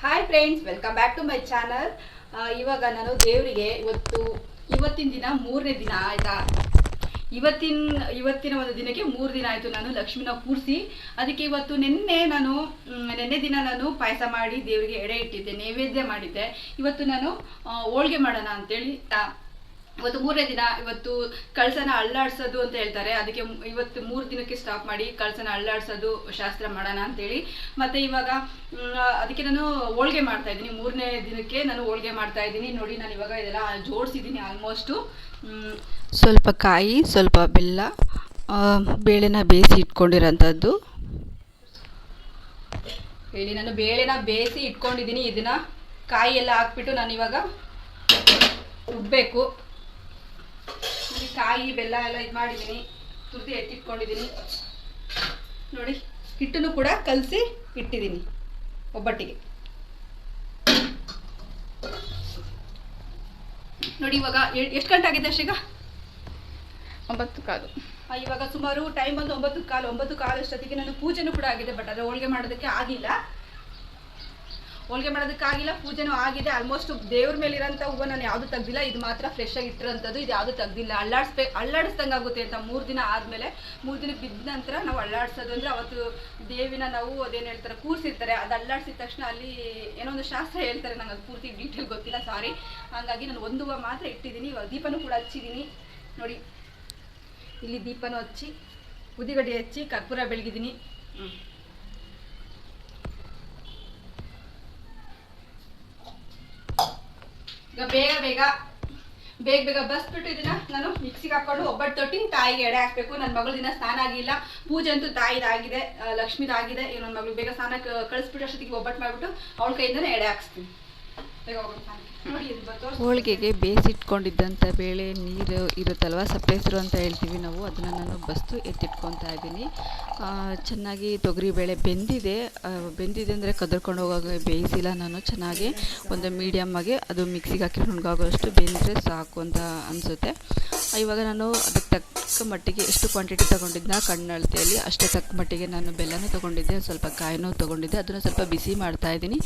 Hi friends welcome back to my channel ಇವಾಗ ನಾನು ದೇವರಿಗೆ ಇವತ್ತು ಇವತ್ತಿನ ದಿನ ಮೂರನೇ ದಿನ ಆಯ್ತಾ? ಇವತ್ತಿನ ಇವತ್ತಿನ ಒಂದು ದಿನಕ್ಕೆ ಮೂರು ದಿನ ಆಯಿತು ನಾನು ಲಕ್ಷ್ಮಿನ ಕೂರಿಸಿ. ಅದಕ್ಕೆ ಇವತ್ತು ನಿನ್ನೆ ನಾನು ನಿನ್ನೆ ದಿನ ನಾನು ಪಾಯಸ ಮಾಡಿ ದೇವರಿಗೆ ಎಡೆ ಇಟ್ಟಿದ್ದೆ ನೈವೇದ್ಯ ಮಾಡಿದ್ದೆ. ಇವತ್ತು ನಾನು ಹೋಳಿಗೆ ಮಾಡೋಣ ಅಂತೇಳಿ ಆ, ಇವತ್ತು ಮೂರನೇ ದಿನ ಇವತ್ತು ಕಳಸನ ಅಳ್ಳಾಡ್ಸೋದು ಅಂತ ಹೇಳ್ತಾರೆ. ಅದಕ್ಕೆ ಇವತ್ತು ಮೂರು ದಿನಕ್ಕೆ ಸ್ಟಾಪ್ ಮಾಡಿ ಕಳಸನ ಅಳ್ಳಾಡ್ಸೋದು ಶಾಸ್ತ್ರ ಮಾಡೋಣ ಅಂತೇಳಿ. ಮತ್ತೆ ಇವಾಗ ಅದಕ್ಕೆ ನಾನು ಹೋಳ್ಗೆ ಮಾಡ್ತಾ ಇದ್ದೀನಿ. ಮೂರನೇ ದಿನಕ್ಕೆ ನಾನು ಹೋಳ್ಗೆ ಮಾಡ್ತಾ ಇದ್ದೀನಿ. ನೋಡಿ ನಾನು ಇವಾಗ ಇದೆಲ್ಲ ಜೋಡಿಸಿದ್ದೀನಿ ಆಲ್ಮೋಸ್ಟು ಸ್ವಲ್ಪ ಕಾಯಿ ಸ್ವಲ್ಪ ಬೆಲ್ಲ ಬೇಳೆನ ಬೇಯಿಸಿ ಇಟ್ಕೊಂಡಿರೋಂಥದ್ದು. ಹೇಳಿ ನಾನು ಬೇಳೆನ ಬೇಯಿಸಿ ಇಟ್ಕೊಂಡಿದ್ದೀನಿ. ಇದನ್ನ ಕಾಯಿ ಎಲ್ಲ ಹಾಕ್ಬಿಟ್ಟು ನಾನು ಇವಾಗ ರುಬ್ಬೇಕು. ನೋಡಿ ಕಾಯಿ ಬೆಲ್ಲ ಎಲ್ಲ ಇದು ಮಾಡಿದ್ದೀನಿ ತುರ್ದು ಎತ್ತಿಟ್ಕೊಂಡಿದ್ದೀನಿ ನೋಡಿ ಹಿಟ್ಟನ್ನು ಕೂಡ ಕಲಸಿ ಇಟ್ಟಿದ್ದೀನಿ ಒಬ್ಬಟ್ಟಿಗೆ. ನೋಡಿ ಇವಾಗ ಎಷ್ಟು ಗಂಟೆ ಆಗಿದೆ ಅಷ್ಟೀಗ ಒಂಬತ್ತು ಕಾಲು. ಇವಾಗ ಸುಮಾರು ಟೈಮ್ ಬಂದು ಒಂಬತ್ತು ಕಾಲು. ಒಂಬತ್ತು ಕಾಲು ಅಷ್ಟೊತ್ತಿಗೆ ನಾನು ಪೂಜೆನೂ ಕೂಡ ಆಗಿದೆ ಬಟ್ ಅದರ ಹೋಳಿಗೆ ಮಾಡೋದಕ್ಕೆ ಆಗಿಲ್ಲ. ಹೋಳಿಗೆ ಮಾಡೋದಕ್ಕಾಗಿಲ್ಲ, ಪೂಜೆನೂ ಆಗಿದೆ. ಆಲ್ಮೋಸ್ಟ್ ದೇವ್ರ ಮೇಲೆ ಇರೋಂಥ ಹೂವು ನಾನು ಯಾವುದು ತೆಗ್ದಿಲ್ಲ. ಇದು ಮಾತ್ರ ಫ್ರೆಶ್ ಆಗಿ ಇಟ್ಟಿರೋಂಥದ್ದು. ಇದು ಯಾವುದು ತೆಗ್ದಿಲ್ಲ. ಅಲ್ಲಾಡಿಸ್ಬೇಕು ಅಲ್ಲಾಡಿಸ್ದಂಗೆ ಆಗುತ್ತೆ ಅಂತ ಮೂರು ದಿನ ಆದಮೇಲೆ. ಮೂರು ದಿನ ಬಿದ್ದ ನಂತರ ನಾವು ಅಲ್ಲಾಡಿಸೋದು ಅಂದರೆ ಅವತ್ತು ದೇವಿನ ನಾವು ಅದೇನು ಹೇಳ್ತಾರೆ, ಕೂರಿಸಿರ್ತಾರೆ. ಅದು ಅಲ್ಲಾಡಿಸಿದ ತಕ್ಷಣ ಅಲ್ಲಿ ಏನೋ ಒಂದು ಶಾಸ್ತ್ರ ಹೇಳ್ತಾರೆ ನಂಗೆ ಅದು ಪೂರ್ತಿ ಡೀಟೇಲ್ ಗೊತ್ತಿಲ್ಲ ಸಾರಿ ಹಾಗಾಗಿ ನಾನು ಒಂದು ಹೂವು ಮಾತ್ರ ಇಟ್ಟಿದ್ದೀನಿ. ಇವಾಗ ದೀಪನೂ ಕೂಡ ಹಚ್ಚಿದ್ದೀನಿ. ನೋಡಿ, ಇಲ್ಲಿ ದೀಪನೂ ಹಚ್ಚಿ, ಉದಿಗಡ್ಡೆ ಹಚ್ಚಿ, ಕರ್ಪೂರ ಬೆಳಗಿದ್ದೀನಿ ಈಗ ಬೇಗ ಬೇಗ ಬೇಗ ಬೇಗ ಬಸ್ಬಿಟ್ಟು ಇದನ್ನ ನಾನು ಮಿಕ್ಸಿಗೆ ಹಾಕೊಂಡು ಒಬ್ಬಟ್ಟು ತೊಟ್ಟಿ ತಾಯಿಗೆ ಎಡೆ ಹಾಕ್ಬೇಕು. ನನ್ನ ಮಗಳು ದಿನ ಸ್ನಾನ ಆಗಿಲ್ಲ. ಪೂಜೆ ಅಂತೂ ತಾಯಿದಾಗಿದೆ ಲಕ್ಷ್ಮಿದಾಗಿದೆ ಈಗ ನನ್ನ ಮಗಳು ಬೇಗ ಸ್ನಾನ ಕಳಿಸ್ಬಿಟ್ಟು ಅಷ್ಟೊತ್ತಿಗೆ ಒಬ್ಬಟ್ಟು ಮಾಡಿಬಿಟ್ಟು ಅವಳ ಕೈಯಿಂದನೇ ಎಡೆ ಹಾಕ್ಸ್ತೀನಿ. ಬೇಗ ಹೋಗ್ಬಿಟ್ಟು ಸ್ನಾನಕ್ಕೆ. ಹೋಳಿಗೆಗೆ ಬೇಯಿಸಿಟ್ಕೊಂಡಿದ್ದಂಥ ಬೇಳೆ, ನೀರು ಇರುತ್ತಲ್ವ? ಸಪ್ಪೆಸರು ಅಂತ ಹೇಳ್ತೀವಿ ನಾವು. ಅದನ್ನು ನಾನು ಬಸ್ತು ಎತ್ತಿಟ್ಕೊತಾ ಇದ್ದೀನಿ. ಚೆನ್ನಾಗಿ ಚೆನ್ನಾಗಿ ತೊಗರಿಬೇಳೆ ಬೆಂದಿದೆ. ಬೆಂದಿದೆ ಅಂದರೆ ಕದರ್ಕೊಂಡು ಹೋಗುವಾಗ ಬೇಯಿಸಿಲ್ಲ ನಾನು ಚೆನ್ನಾಗಿ. ಒಂದು ಮೀಡಿಯಮ್ ಆಗಿ ಅದು ಮಿಕ್ಸಿಗೆ ಹಾಕಿ ಹುಣ್ಗಾಗೋಷ್ಟು ಬೆಂದರೆ ಸಾಕು ಅಂತ ಅನಿಸುತ್ತೆ. ಇವಾಗ ನಾನು ಅದಕ್ಕೆ ತಕ್ಕ ಮಟ್ಟಿಗೆ ಎಷ್ಟು ಕ್ವಾಂಟಿಟಿ ತೊಗೊಂಡಿದ್ದ ಕಣ್ಣಳತೆಯಲ್ಲಿ, ಅಷ್ಟೇ ತಕ್ಕ ಮಟ್ಟಿಗೆ ನಾನು ಬೆಲ್ಲನೂ ತೊಗೊಂಡಿದ್ದೆ, ಸ್ವಲ್ಪ ಕಾಯಿನೂ ತೊಗೊಂಡಿದ್ದೆ. ಅದನ್ನು ಸ್ವಲ್ಪ ಬಿಸಿ ಮಾಡ್ತಾ ಇದ್ದೀನಿ.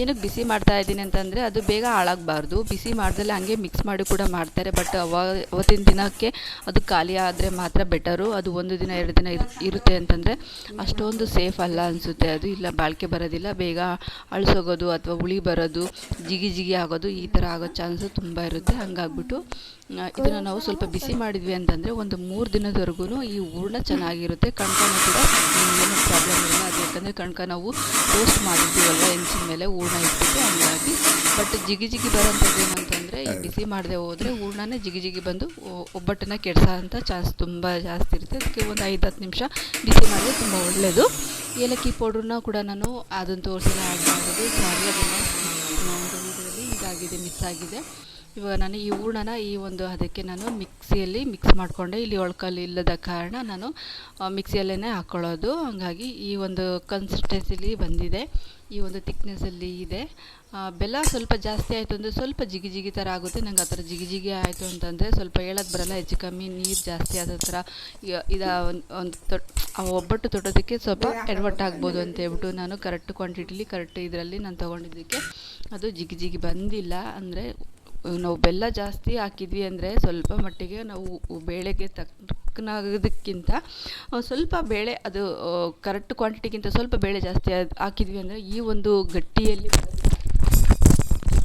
ಏನಕ್ಕೆ ಬಿಸಿ ಮಾಡ್ತಾ ಇದ್ದೀನಿ ಅಂತಂದರೆ ಅದು ಬೇಗ ಹಾಳಾಗಬಾರ್ದು ಬಿಸಿ ಮಾಡ್ದಲ್ಲೇ ಹಂಗೆ ಮಿಕ್ಸ್ ಮಾಡಿ ಕೂಡ ಮಾಡ್ತಾರೆ ಬಟ್ ಅವ, ಅವತ್ತಿನ ದಿನಕ್ಕೆ ಅದು ಖಾಲಿ ಆದರೆ ಮಾತ್ರ ಬೆಟರು ಅದು ಒಂದು ದಿನ, ಎರಡು ದಿನ ಇರ್, ಇರುತ್ತೆ ಅಂತಂದರೆ ಅಷ್ಟೊಂದು ಸೇಫ್ ಅಲ್ಲ ಅನಿಸುತ್ತೆ. ಅದು ಇಲ್ಲ, ಬಾಳಿಕೆ ಬರೋದಿಲ್ಲ, ಬೇಗ ಅಳಿಸೋಗೋದು ಅಥವಾ ಹುಳಿ ಬರೋದು, ಜಿಗಿ ಜಿಗಿ ಆಗೋದು ಈ ಥರ ಆಗೋ ಚಾನ್ಸು ತುಂಬ ಇರುತ್ತೆ. ಹಂಗಾಗ್ಬಿಟ್ಟು ಇದನ್ನು ನಾವು ಸ್ವಲ್ಪ ಬಿಸಿ ಮಾಡಿದ್ವಿ ಅಂತಂದರೆ ಒಂದು ಮೂರು ದಿನದವರೆಗೂ ಈ ಹೂರ್ಣ ಚೆನ್ನಾಗಿರುತ್ತೆ. ಕಣ್ಕನೂ ಕೂಡ ಏನು ಪ್ರಾಬ್ಲಮ್ ಇಲ್ಲ. ಅದು ಯಾಕಂದರೆ ಕಣ್ಕ ನಾವು ಟೋಸ್ಟ್ ಮಾಡಿದ್ದೀವಲ್ಲ ಹೆಂಚಿನ ಮೇಲೆ ಹೂರ್ಣ ಇಟ್ಬಿಟ್ಟು ಹಂಗಾಗಿ. ಬಟ್ ಜಿಗಿ ಜಿಗಿ ಬರೋಂಥದ್ದು ಏನಂತಂದರೆ ಈ ಬಿಸಿ ಮಾಡದೆ ಹೋದರೆ ಹೂರ್ಣನೇ ಜಿಗಿ ಜಿಗಿ ಬಂದು ಒಬ್ಬಟ್ಟನ್ನು ಒಬ್ಬಟ್ಟನ್ನ ಕೆಡ್ಸೋ ಅಂಥ ಚಾನ್ಸ್ ತುಂಬ ಜಾಸ್ತಿ ಇರುತ್ತೆ. ಅದಕ್ಕೆ ಒಂದು ಐದು ಹತ್ತು ನಿಮಿಷ ಬಿಸಿ ಮಾಡಿದ್ರೆ ತುಂಬ ಒಳ್ಳೆಯದು ಏಲಕ್ಕಿ ಪೌಡ್ರನ್ನ ಕೂಡ ನಾನು ಅದನ್ನು ತೋರಿಸಿಲ್ಲ ಆ್ಯಡ್ ಮಾಡೋದು. ಸಾರಿ ಅದನ್ನು ಒಂದು ವಿಡಿಯೋದಲ್ಲಿ ಇದಾಗಿದೆ ಮಿಸ್ ಆಗಿದೆ. ಇವಾಗ ನಾನು ಈ ಹೂರ್ಣನ ಈ ಒಂದು ಅದಕ್ಕೆ ನಾನು ಮಿಕ್ಸಿಯಲ್ಲಿ ಮಿಕ್ಸ್ ಮಾಡಿಕೊಂಡೆ. ಇಲ್ಲಿ ಒಳ್ಕಲ್ಲಿ ಇಲ್ಲದ ಕಾರಣ ನಾನು ಮಿಕ್ಸಿಯಲ್ಲೇ ಹಾಕ್ಕೊಳ್ಳೋದು ಹಾಗಾಗಿ ಈ ಒಂದು ಕನ್ಸಿಸ್ಟೆನ್ಸಿಲಿ ಬಂದಿದೆ. ಈ ಒಂದು ತಿಕ್ನೆಸ್ಸಲ್ಲಿ ಇದೆ. ಬೆಲ್ಲ ಸ್ವಲ್ಪ ಜಾಸ್ತಿ ಆಯಿತು ಅಂದರೆ ಸ್ವಲ್ಪ ಜಿಗಿ ಜಿಗಿ ಥರ ಆಗುತ್ತೆ. ನಂಗೆ ಆ ಥರ ಜಿಗಿ ಜಿಗಿ ಆಯಿತು ಅಂತಂದರೆ ಸ್ವಲ್ಪ ಹೇಳೋದು ಬರಲ್ಲ. ಹೆಚ್ಚು ಕಮ್ಮಿ ನೀರು ಜಾಸ್ತಿ ಆದ ಥರ ಇದು ಒಂದು ತೊಟ್ ಒಬ್ಬಟ್ಟು ತೊಟ್ಟೋದಕ್ಕೆ ಸ್ವಲ್ಪ ಎಡವಟ್ಟಾಗ್ಬೋದು ಅಂತ ಹೇಳ್ಬಿಟ್ಟು ನಾನು ಕರೆಕ್ಟ್ ಕ್ವಾಂಟಿಟಿಲಿ ಕರೆಕ್ಟ್ ಇದರಲ್ಲಿ ನಾನು ತೊಗೊಂಡಿದ್ದಕ್ಕೆ. ಅದು ಜಿಗಿ ಜಿಗಿ ಬಂದಿಲ್ಲ ಅಂದರೆ ನಾವು ಬೆಲ್ಲ ಜಾಸ್ತಿ ಹಾಕಿದ್ವಿ ಅಂದರೆ ಸ್ವಲ್ಪ ಮಟ್ಟಿಗೆ ನಾವು ಬೇಳೆಗೆ ತಕ್ಕನಾಗೋದಕ್ಕಿಂತ ಸ್ವಲ್ಪ ಬೇಳೆ ಅದು ಕರೆಕ್ಟ್ ಕ್ವಾಂಟಿಟಿಗಿಂತ ಸ್ವಲ್ಪ ಬೇಳೆ ಜಾಸ್ತಿ ಹಾಕಿದ್ವಿ ಅಂದರೆ ಈ ಒಂದು ಗಟ್ಟಿಯಲ್ಲಿ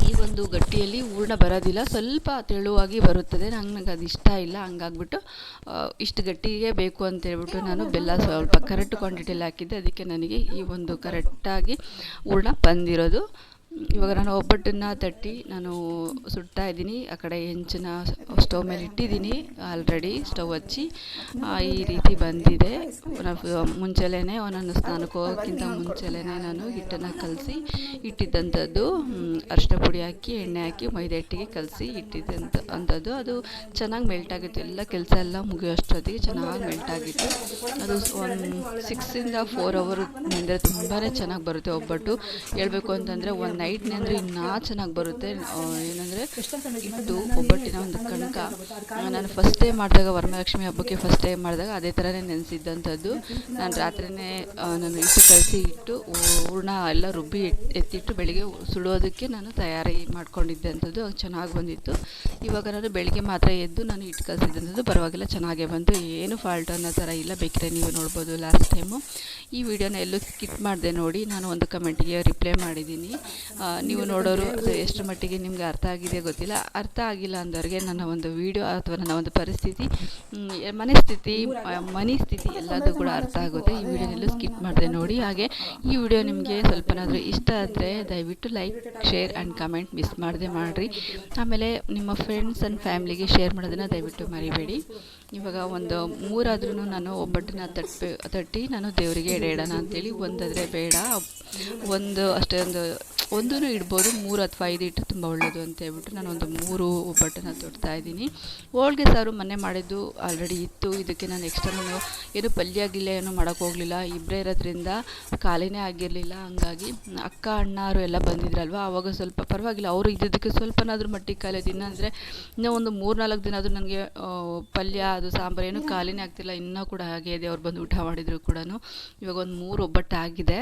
ಈ ಒಂದು ಗಟ್ಟಿಯಲ್ಲಿ ಹೂರ್ಣ ಬರೋದಿಲ್ಲ. ಸ್ವಲ್ಪ ತೆಳುವಾಗಿ ಬರುತ್ತದೆ. ನಂಗೆ ಅದು ಇಷ್ಟ ಇಲ್ಲ. ಹಂಗಾಗ್ಬಿಟ್ಟು ಇಷ್ಟು ಗಟ್ಟಿಗೆ ಬೇಕು ಅಂತ ಹೇಳ್ಬಿಟ್ಟು ನಾನು ಬೆಲ್ಲ ಸ್ವಲ್ಪ ಕರೆಕ್ಟ್ ಕ್ವಾಂಟಿಟಿಯಲ್ಲಿ ಹಾಕಿದ್ದೆ. ಅದಕ್ಕೆ ನನಗೆ ಈ ಒಂದು ಕರೆಕ್ಟಾಗಿ ಹೂರ್ಣ ಬಂದಿರೋದು. ಇವಾಗ ನಾನು ಒಬ್ಬಟ್ಟನ್ನು ತಟ್ಟಿ ನಾನು ಸುಡ್ತಾ ಇದ್ದೀನಿ. ಆ ಕಡೆ ಹೆಂಚನ್ನ ಸ್ಟವ್ ಮೇಲೆ ಇಟ್ಟಿದ್ದೀನಿ. ಆಲ್ರೆಡಿ ಸ್ಟವ್ ಹಚ್ಚಿ ಈ ರೀತಿ ಬಂದಿದೆ. ನಾನು ಮುಂಚೆಲೇ ನಾನು ಸ್ನಾನಕ್ಕೆ ಹೋಗೋಕ್ಕಿಂತ ಮುಂಚೆಲೇ ನಾನು ಹಿಟ್ಟನ್ನು ಕಲಸಿ ಇಟ್ಟಿದ್ದಂಥದ್ದು. ಅರಿಶಿನ ಪುಡಿ ಹಾಕಿ, ಎಣ್ಣೆ ಹಾಕಿ ಮೈದಾ ಹಿಟ್ಟಿಗೆ ಕಲಸಿ ಇಟ್ಟಿದ್ದಂಥ, ಅಂಥದ್ದು. ಅದು ಚೆನ್ನಾಗಿ ಮೆಲ್ಟ್ ಆಗಿತ್ತು. ಎಲ್ಲ ಕೆಲಸ ಎಲ್ಲ ಮುಗಿಯೋಷ್ಟೊತ್ತಿಗೆ ಚೆನ್ನಾಗಿ ಮೆಲ್ಟ್ ಆಗಿತ್ತು. ಅದು ಒಂದು ಸಿಕ್ಸಿಂದ ಫೋರ್ ಅವರ್ ಅಂದರೆ ತುಂಬಾ ಚೆನ್ನಾಗಿ ಬರುತ್ತೆ ಒಬ್ಬಟ್ಟು. ಹೇಳ್ಬೇಕು ಅಂತಂದರೆ ಒಂದು ನೈಟ್ನೇ ಅಂದರೆ ಇನ್ನೂ ಚೆನ್ನಾಗಿ ಬರುತ್ತೆ. ಏನಂದರೆ ಇಟ್ಟು ಒಬ್ಬಟ್ಟಿನ ಒಂದು ಕಣಕ ನಾನು ಫಸ್ಟ್ ಟೈಮ್ ಮಾಡಿದಾಗ, ವರಮಹಾಲಕ್ಷ್ಮಿ ಹಬ್ಬಕ್ಕೆ ಫಸ್ಟ್ ಟೈಮ್ ಮಾಡಿದಾಗ ಅದೇ ಥರನೇ ನೆನೆಸಿದ್ದಂಥದ್ದು. ನಾನು ರಾತ್ರಿನೇ ನಾನು ಇಟ್ಟು ಕಲಸಿ ಇಟ್ಟು, ಹೂರ್ಣ ಎಲ್ಲ ರುಬ್ಬಿ ಎತ್ತಿಟ್ಟು ಬೆಳಿಗ್ಗೆ ಸುಡೋದಕ್ಕೆ ನಾನು ತಯಾರಿ ಮಾಡ್ಕೊಂಡಿದ್ದೆ ಅಂಥದ್ದು. ಅದು ಚೆನ್ನಾಗಿ ಬಂದಿತ್ತು. ಇವಾಗ ನಾನು ಬೆಳಿಗ್ಗೆ ಮಾತ್ರ ಎದ್ದು ನಾನು ಇಟ್ಟು ಕಲಸಿದ್ದಂಥದ್ದು ಪರವಾಗಿಲ್ಲ, ಚೆನ್ನಾಗೇ ಬಂತು. ಏನು ಫಾಲ್ಟ್ ಅನ್ನೋ ಥರ ಇಲ್ಲ. ಬೇಕಿದ್ರೆ ನೀವು ನೋಡ್ಬೋದು ಲಾಸ್ಟ್ ಟೈಮು ಈ ವಿಡಿಯೋನ ಎಲ್ಲೂ ಸ್ಕಿಪ್ ಮಾಡಿದೆ ನೋಡಿ. ನಾನು ಒಂದು ಕಮೆಂಟಿಗೆ ರಿಪ್ಲೈ ಮಾಡಿದ್ದೀನಿ. ನೀವು ನೋಡೋರು ಅದು ಎಷ್ಟು ಮಟ್ಟಿಗೆ ನಿಮಗೆ ಅರ್ಥ ಆಗಿದೆ ಗೊತ್ತಿಲ್ಲ. ಅರ್ಥ ಆಗಿಲ್ಲ ಅಂದವ್ರಿಗೆ ನನ್ನ ಒಂದು ವಿಡಿಯೋ ಅಥವಾ ನನ್ನ ಒಂದು ಪರಿಸ್ಥಿತಿ ಮನೆ ಮನಸ್ಥಿತಿ ಮನಿ ಸ್ಥಿತಿ ಎಲ್ಲದೂ ಕೂಡ ಅರ್ಥ ಆಗುತ್ತೆ. ಈ ವಿಡಿಯೋನೆಲ್ಲೂ ಸ್ಕಿಪ್ ಮಾಡಿದೆ ನೋಡಿ. ಹಾಗೆ ಈ ವಿಡಿಯೋ ನಿಮಗೆ ಸ್ವಲ್ಪನಾದರೂ ಇಷ್ಟ ಆದರೆ ದಯವಿಟ್ಟು like, share and comment miss ಮಾಡದೆ ಮಾಡಿರಿ. ಆಮೇಲೆ ನಿಮ್ಮ ಫ್ರೆಂಡ್ಸ್ ಆ್ಯಂಡ್ ಫ್ಯಾಮ್ಲಿಗೆ ಶೇರ್ ಮಾಡೋದನ್ನು ದಯವಿಟ್ಟು ಮರಿಬೇಡಿ. ಇವಾಗ ಒಂದು ಮೂರಾದ್ರೂ ನಾನು ಒಬ್ಬಟ್ಟನ್ನ ತಟ್ಟಿ ತಟ್ಟಿ ನಾನು ದೇವರಿಗೆ ಎಡೇಡೋಣ ಅಂತೇಳಿ ಒಂದಾದರೆ ಬೇಡ. ಒಂದು ಅಷ್ಟೇ ಒಂದು ಒಂದೂ ಇಡ್ಬೋದು, ಮೂರು ಅಥವಾ ಐದು ಇಟ್ಟು ತುಂಬ ಒಳ್ಳೆಯದು ಅಂತ ಹೇಳ್ಬಿಟ್ಟು ನಾನು ಒಂದು ಮೂರು ಒಬ್ಬಟ್ಟನ್ನು ತೊಡ್ತಾ ಇದ್ದೀನಿ. ಹೋಳಿಗೆ ಸಾರು ಮೊನ್ನೆ ಮಾಡಿದ್ದು ಆಲ್ರೆಡಿ ಇತ್ತು. ಇದಕ್ಕೆ ನಾನು ಎಕ್ಸ್ಟ್ರಾ ನಾನು ಏನು ಪಲ್ಯ ಗಿಲ್ಯ ಏನು ಮಾಡೋಕ್ಕೋಗಲಿಲ್ಲ ಇಬ್ಬರೇ ಇರೋದ್ರಿಂದ ಖಾಲಿನೇ ಆಗಿರಲಿಲ್ಲ. ಹಂಗಾಗಿ ಅಕ್ಕ ಅಣ್ಣಾರು ಎಲ್ಲ ಬಂದಿದ್ರಲ್ವ ಆವಾಗ ಸ್ವಲ್ಪ ಪರವಾಗಿಲ್ಲ. ಅವರು ಇದ್ದಿದ್ದಕ್ಕೆ ಸ್ವಲ್ಪನಾದ್ರೂ ಮಟ್ಟಿಗೆ ಖಾಲಿ ದಿನ ಅಂದರೆ ಇನ್ನೂ ಒಂದು ಮೂರು ನಾಲ್ಕು ದಿನ ಆದರೂ ನನಗೆ ಪಲ್ಯ ಅದು ಸಾಂಬಾರು ಏನು ಖಾಲಿನೇ ಆಗ್ತಿಲ್ಲ ಇನ್ನೂ ಕೂಡ ಹಾಗೆ ಇದೆ. ಅವ್ರು ಬಂದು ಊಟ ಮಾಡಿದ್ರು ಕೂಡ ಇವಾಗ ಒಂದು ಮೂರು ಒಬ್ಬಟ್ಟು ಆಗಿದೆ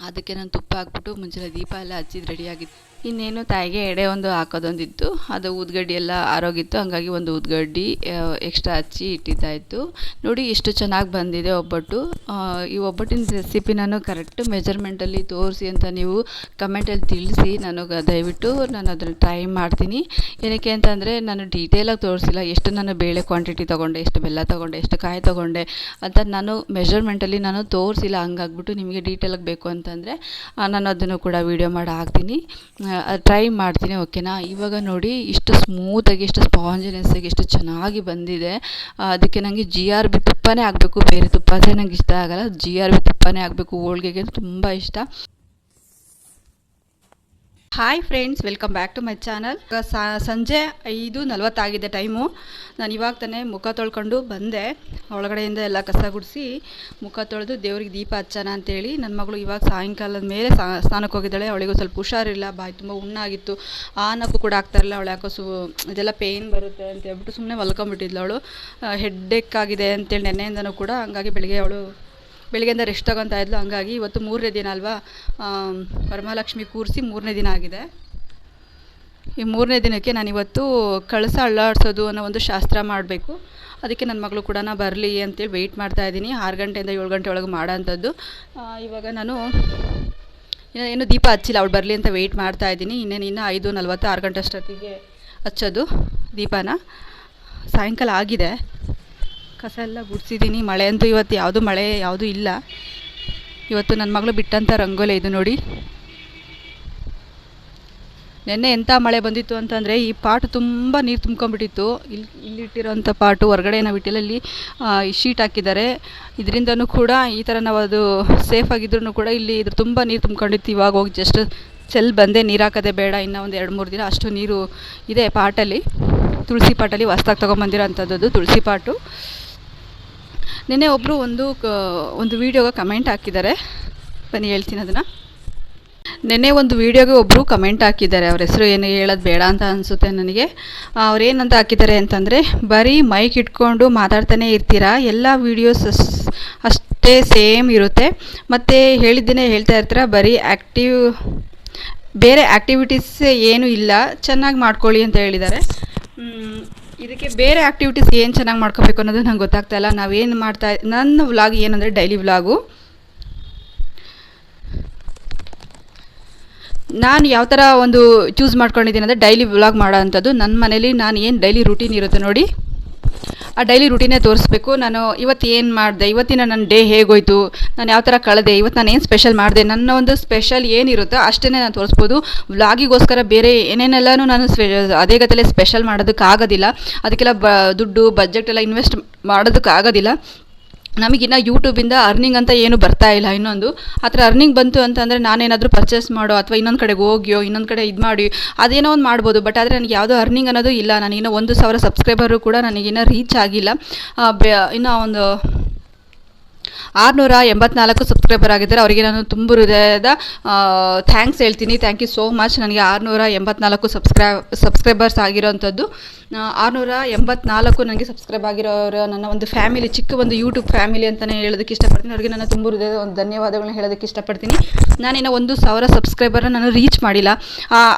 ಅದಕ್ಕೆ ನಾನು ತುಪ್ಪ ಹಾಕ್ಬಿಟ್ಟು ಮುಂಚೆ ದೀಪ ಎಲ್ಲ ಹಚ್ಚಿದ್ದು ರೆಡಿಯಾಗಿತ್ತು ಇನ್ನೇನು ತಾಯಿಗೆ ಎಡೆ ಒಂದು ಹಾಕೋದೊಂದಿತ್ತು. ಅದು ಊದ್ಗಡ್ಡಿ ಎಲ್ಲ ಆರೋಗಿತ್ತು. ಹಂಗಾಗಿ ಒಂದು ಊದ್ಗಡ್ಡಿ ಎಕ್ಸ್ಟ್ರಾ ಹಚ್ಚಿ ಇಟ್ಟಿದ್ದಾಯಿತು ನೋಡಿ ಎಷ್ಟು ಚೆನ್ನಾಗಿ ಬಂದಿದೆ ಒಬ್ಬಟ್ಟು. ಈ ಒಬ್ಬಟ್ಟಿನ ರೆಸಿಪಿ ನಾನು ಕರೆಕ್ಟ್ ಮೆಜರ್ಮೆಂಟಲ್ಲಿ ತೋರಿಸಿ ಅಂತ ನೀವು ಕಮೆಂಟಲ್ಲಿ ತಿಳಿಸಿ ನಾನು ದಯವಿಟ್ಟು. ನಾನು ಅದನ್ನು ಟ್ರೈ ಮಾಡ್ತೀನಿ. ಏನಕ್ಕೆ ಅಂತಂದರೆ ನಾನು ಡೀಟೇಲಾಗಿ ತೋರಿಸಿಲ್ಲ. ಎಷ್ಟು ನಾನು ಬೇಳೆ ಕ್ವಾಂಟಿಟಿ ತೊಗೊಂಡೆ, ಎಷ್ಟು ಬೆಲ್ಲ ತೊಗೊಂಡೆ, ಎಷ್ಟು ಕಾಯಿ ತೊಗೊಂಡೆ ಅಂತ ನಾನು ಮೆಜರ್ಮೆಂಟಲ್ಲಿ ನಾನು ತೋರಿಸಿಲ್ಲ. ಹಂಗಾಗ್ಬಿಟ್ಟು ನಿಮಗೆ ಡೀಟೇಲಾಗಿ ಬೇಕು ಅಂತಂದರೆ ನಾನು ಅದನ್ನು ಕೂಡ ವೀಡಿಯೋ ಮಾಡಿ ಹಾಕ್ತೀನಿ. ಟ್ರೈ ಮಾಡ್ತೀನಿ ಓಕೆನಾ ಇವಾಗ ನೋಡಿ, ಇಷ್ಟು ಸ್ಮೂತಾಗಿ ಎಷ್ಟು ಸ್ಪಾಂಜಿನೆಸ್ಸಾಗಿ ಎಷ್ಟು ಚೆನ್ನಾಗಿ ಬಂದಿದೆ. ಅದಕ್ಕೆ ನನಗೆ ಜಿ ಆರ್ ಬಿ ತುಪ್ಪನೇ ಆಗಬೇಕು. ಬೇರೆ ತುಪ್ಪ ಆದರೆ ನಂಗೆ ಇಷ್ಟ ಆಗಲ್ಲ. ಜಿ ಆರ್ ಬಿ ತುಪ್ಪನೇ ಆಗಬೇಕು. ಹೋಳ್ಗೆಗೆ ತುಂಬ ಇಷ್ಟ. Hi friends welcome back to my channel ಸಂಜೆ ಐದು ನಲ್ವತ್ತಾಗಿದೆ ಟೈಮು. ನಾನು ಇವಾಗ ತಾನೇ ಮುಖ ತೊಳ್ಕೊಂಡು ಬಂದೆ. ಒಳಗಡೆಯಿಂದ ಎಲ್ಲ ಕಸ ಗುಡಿಸಿ ಮುಖ ತೊಳೆದು ದೇವ್ರಿಗೆ ದೀಪ ಹಚ್ಚಾನ ಅಂತೇಳಿ. ನನ್ನ ಮಗಳು ಇವಾಗ ಸಾಯಂಕಾಲದ ಮೇಲೆ ಸ್ನಾನಕ್ಕೆ ಹೋಗಿದ್ದಾಳೆ. ಅವಳಿಗೂ ಸ್ವಲ್ಪ ಹುಷಾರಿಲ್ಲ. ಬಾಯಿ ತುಂಬ ಹುಣ್ಣಾಗಿತ್ತು ಆನಕ್ಕೂ ಕೂಡ ಆಗ್ತಾಯಿರಲ್ಲ ಅವಳು ಯಾಕೋ ಸು, ಇದೆಲ್ಲ ಪೇಯ್ನ್ ಬರುತ್ತೆ ಅಂತ ಹೇಳ್ಬಿಟ್ಟು ಸುಮ್ಮನೆ ಮಲ್ಕೊಂಬಿಟ್ಟಿದ್ಲು ಅವಳು. ಹೆಡ್ಡೆಕ್ ಆಗಿದೆ ಅಂತೇಳಿ ನೆನ್ನೆಯಿಂದನೂ ಕೂಡ. ಹಂಗಾಗಿ ಬೆಳಿಗ್ಗೆ ಅವಳು ಬೆಳಿಗ್ಗೆಯಿಂದ ರೆಸ್ಟ್ ತಗೊತಾ ಇದ್ಲು. ಹಂಗಾಗಿ ಇವತ್ತು ಮೂರನೇ ದಿನ ಅಲ್ವಾ? ವರಮಹಾಲಕ್ಷ್ಮಿ ಕೂರಿಸಿ ಮೂರನೇ ದಿನ ಆಗಿದೆ. ಈ ಮೂರನೇ ದಿನಕ್ಕೆ ನಾನಿವತ್ತು ಕಳಸ ಅಳ್ಳಾಡ್ಸೋದು ಅನ್ನೋ ಒಂದು ಶಾಸ್ತ್ರ ಮಾಡಬೇಕು. ಅದಕ್ಕೆ ನನ್ನ ಮಗಳು ಕೂಡ ಬರಲಿ ಅಂತೇಳಿ ವೆಯ್ಟ್ ಮಾಡ್ತಾ ಇದ್ದೀನಿ. ಆರು ಗಂಟೆಯಿಂದ ಏಳು ಗಂಟೆ ಒಳಗೆ ಮಾಡೋ ಅಂಥದ್ದು ಇವಾಗ ನಾನು ಏನು ದೀಪ ಹಚ್ಚಿಲ್ಲ. ಅವಳು ಬರಲಿ ಅಂತ ವೆಯ್ಟ್ ಮಾಡ್ತಾ ಇದ್ದೀನಿ. ಇನ್ನೇನು ಇನ್ನೂ ಐದು ನಲ್ವತ್ತು ಆರು ಗಂಟೆ ಅಷ್ಟೊತ್ತಿಗೆ ಹಚ್ಚೋದು ದೀಪನ. ಸಾಯಂಕಾಲ ಆಗಿದೆ. ಕಸ ಎಲ್ಲ ಗುಡಿಸಿದ್ದೀನಿ. ಮಳೆ ಅಂತೂ ಇವತ್ತು ಯಾವುದು ಮಳೆ ಯಾವುದೂ ಇಲ್ಲ. ಇವತ್ತು ನನ್ನ ಮಗಳು ಬಿಟ್ಟಂಥ ರಂಗೋಲಿ ಇದು ನೋಡಿ. ನೆನ್ನೆ ಎಂಥ ಮಳೆ ಬಂದಿತ್ತು ಅಂತಂದರೆ ಈ ಪಾಟು ತುಂಬ ನೀರು ತುಂಬ್ಕೊಂಡ್ಬಿಟ್ಟಿತ್ತು. ಇಲ್ಲಿ ಇಲ್ಲಿಟ್ಟಿರೋಂಥ ಪಾಟು ಹೊರಗಡೆ ನಾವು ಇಟ್ಟಿಲ್ಲ ಈ ಶೀಟ್ ಹಾಕಿದ್ದಾರೆ. ಇದರಿಂದನೂ ಕೂಡ ಈ ಥರ ನಾವು ಅದು ಸೇಫ್ ಆಗಿದ್ರು ಕೂಡ ಇಲ್ಲಿ ಇದ್ರ ತುಂಬ ನೀರು ತುಂಬ್ಕೊಂಡಿತ್ತು. ಇವಾಗ ಹೋಗಿ ಜಸ್ಟ್ ಚೆಲ್ ಬಂದೆ ನೀರು ಹಾಕೋದೇ ಬೇಡ. ಇನ್ನೂ ಒಂದು ಎರಡು ಮೂರು ದಿನ ಅಷ್ಟು ನೀರು ಇದೆ ಪಾಟಲ್ಲಿ. ತುಳಸಿ ಪಾಟಲ್ಲಿ ಹೊಸ್ದಾಗಿ ತೊಗೊಂಬಂದಿರೋ ಅಂಥದ್ದು ತುಳಸಿ ಪಾಟು. ನಿನ್ನೆ ಒಬ್ಬರು ಒಂದು ಒಂದು ವೀಡಿಯೋಗೆ ಕಮೆಂಟ್ ಹಾಕಿದ್ದಾರೆ. ಬನ್ನಿ, ಹೇಳ್ತೀನಿ ಅದನ್ನು. ನಿನ್ನೆ ಒಂದು ವೀಡಿಯೋಗೆ ಒಬ್ಬರು ಕಮೆಂಟ್ ಹಾಕಿದ್ದಾರೆ. ಅವ್ರ ಹೆಸರು ಏನು ಹೇಳೋದು ಬೇಡ ಅಂತ ಅನಿಸುತ್ತೆ ನನಗೆ. ಅವ್ರೇನಂತ ಹಾಕಿದ್ದಾರೆ ಅಂತಂದರೆ, ಬರೀ ಮೈಕ್ ಇಟ್ಕೊಂಡು ಮಾತಾಡ್ತಾನೆ ಇರ್ತೀರಾ? ಎಲ್ಲ ವೀಡಿಯೋಸ್ ಅಷ್ಟೇ ಸೇಮ್ ಇರುತ್ತೆ. ಮತ್ತು ಹೇಳಿದ್ದೇನೆ ಹೇಳ್ತಾ ಇರ್ತೀರ? ಬರೀ ಆ್ಯಕ್ಟಿವ್ ಬೇರೆ ಆ್ಯಕ್ಟಿವಿಟೀಸ್ ಏನೂ ಇಲ್ಲ. ಚೆನ್ನಾಗಿ ಮಾಡ್ಕೊಳ್ಳಿ ಅಂತ ಹೇಳಿದ್ದಾರೆ. ಇದಕ್ಕೆ ಬೇರೆ ಆಕ್ಟಿವಿಟೀಸ್ ಏನು ಚೆನ್ನಾಗಿ ಮಾಡ್ಕೋಬೇಕು ಅನ್ನೋದು ನಂಗೆ ಗೊತ್ತಾಗ್ತಾ ಇಲ್ಲ. ನಾವೇನು ಮಾಡ್ತಾ, ನನ್ನ ವ್ಲಾಗ್ ಏನಂದರೆ ಡೈಲಿ ವ್ಲಾಗು ನಾನು ಯಾವ ಥರ ಒಂದು ಚೂಸ್ ಮಾಡ್ಕೊಂಡಿದ್ದೀನಿ ಅಂದರೆ ಡೈಲಿ ವ್ಲಾಗ್ ಮಾಡೋ ಅಂಥದ್ದು. ನನ್ನ ಮನೇಲಿ ನಾನು ಏನು ಡೈಲಿ ರುಟೀನ್ ಇರುತ್ತೆ ನೋಡಿ. ಆ ಡೈಲಿ ರುಟೀನೇ ತೋರಿಸ್ಬೇಕು. ನಾನು ಇವತ್ತು ಏನು ಮಾಡಿದೆ? ಇವತ್ತಿನ ನನ್ನ ಡೇ ಹೇಗೋಯ್ತು? ನಾನು ಯಾವ ಥರ ಕಳೆದೆ? ಇವತ್ತು ನಾನು ಏನು ಸ್ಪೆಷಲ್ ಮಾಡಿದೆ? ನನ್ನ ಒಂದು ಸ್ಪೆಷಲ್ ಏನಿರುತ್ತೋ ಅಷ್ಟೇ ನಾನು ತೋರಿಸ್ಬೋದು. ವ್ಲಾಗಿಗೋಸ್ಕರ ಬೇರೆ ಏನೇನೆಲ್ಲನೂ ನಾನು ಸ್ಪೆ, ಅದೇ ಗತಿಯಲ್ಲೇ ಸ್ಪೆಷಲ್ ಮಾಡೋದಕ್ಕಾಗೋದಿಲ್ಲ. ಅದಕ್ಕೆಲ್ಲ ಬ, ದುಡ್ಡು ಬಜೆಟ್ ಎಲ್ಲ ಇನ್ವೆಸ್ಟ್ ಮಾಡೋದಕ್ಕಾಗೋದಿಲ್ಲ. ನಮಗಿನ್ನ ಯೂಟ್ಯೂಬಿಂದ ಅರ್ನಿಂಗ್ ಅಂತ ಏನು ಬರ್ತಾ ಇಲ್ಲ. ಇನ್ನೊಂದು ಆ ಥರ ಅರ್ನಿಂಗ್ ಬಂತು ಅಂತಂದರೆ ನಾನೇನಾದರೂ ಪರ್ಚೇಸ್ ಮಾಡೋ ಅಥವಾ ಇನ್ನೊಂದು ಕಡೆಗೆ ಹೋಗಿಯೋ, ಇನ್ನೊಂದು ಕಡೆ ಇದು ಮಾಡಿ, ಅದೇನೋ ಒಂದು ಮಾಡ್ಬೋದು. ಬಟ್ ಆದರೆ ನನಗೆ ಯಾವುದೋ ಅರ್ನಿಂಗ್ ಅನ್ನೋದು ಇಲ್ಲ. ನನಗಿನ್ನೂ ಒಂದು ಸಾವಿರ ಸಬ್ಸ್ಕ್ರೈಬರು ಕೂಡ ನನಗಿನ್ನೂ ರೀಚ್ ಆಗಿಲ್ಲ. ಬೆ, ಇನ್ನೂ ಒಂದು ಆರುನೂರ ಎಂಬತ್ನಾಲ್ಕು ಸಬ್ಸ್ಕ್ರೈಬರ್ ಆಗಿದ್ದಾರೆ. ಅವರಿಗೆ ನಾನು ತುಂಬ ಹೃದಯದ ಥ್ಯಾಂಕ್ಸ್ ಹೇಳ್ತೀನಿ. ಥ್ಯಾಂಕ್ ಯು ಸೋ ಮಚ್ ನನಗೆ ಆರುನೂರ ಎಂಬತ್ನಾಲ್ಕು ಸಬ್ಸ್ಕ್ರೈ ಸಬ್ಸ್ಕ್ರೈಬರ್ಸ್ ಆಗಿರೋವಂಥದ್ದು ಆರುನೂರ ಎಂಬತ್ನಾಲ್ಕು ನನಗೆ ಸಬ್ಸ್ಕ್ರೈಬ್ ಆಗಿರೋರು ನನ್ನ ಒಂದು ಫ್ಯಾಮಿಲಿ ಚಿಕ್ಕ ಒಂದು ಯೂಟ್ಯೂಬ್ ಫ್ಯಾಮಿಲಿ ಅಂತಲೇ ಹೇಳೋದಕ್ಕೆ ಇಷ್ಟಪಡ್ತೀನಿ. ಅವರಿಗೆ ನಾನು ತುಂಬ ಹೃದಯದ ಒಂದು ಧನ್ಯವಾದಗಳನ್ನ ಹೇಳೋದಕ್ಕೆ ಇಷ್ಟಪಡ್ತೀನಿ. ನಾನಿನ್ನು ಒಂದು ಸಾವಿರ ಸಬ್ಸ್ಕ್ರೈಬರ್ನ ನಾನು ರೀಚ್ ಮಾಡಿಲ್ಲ.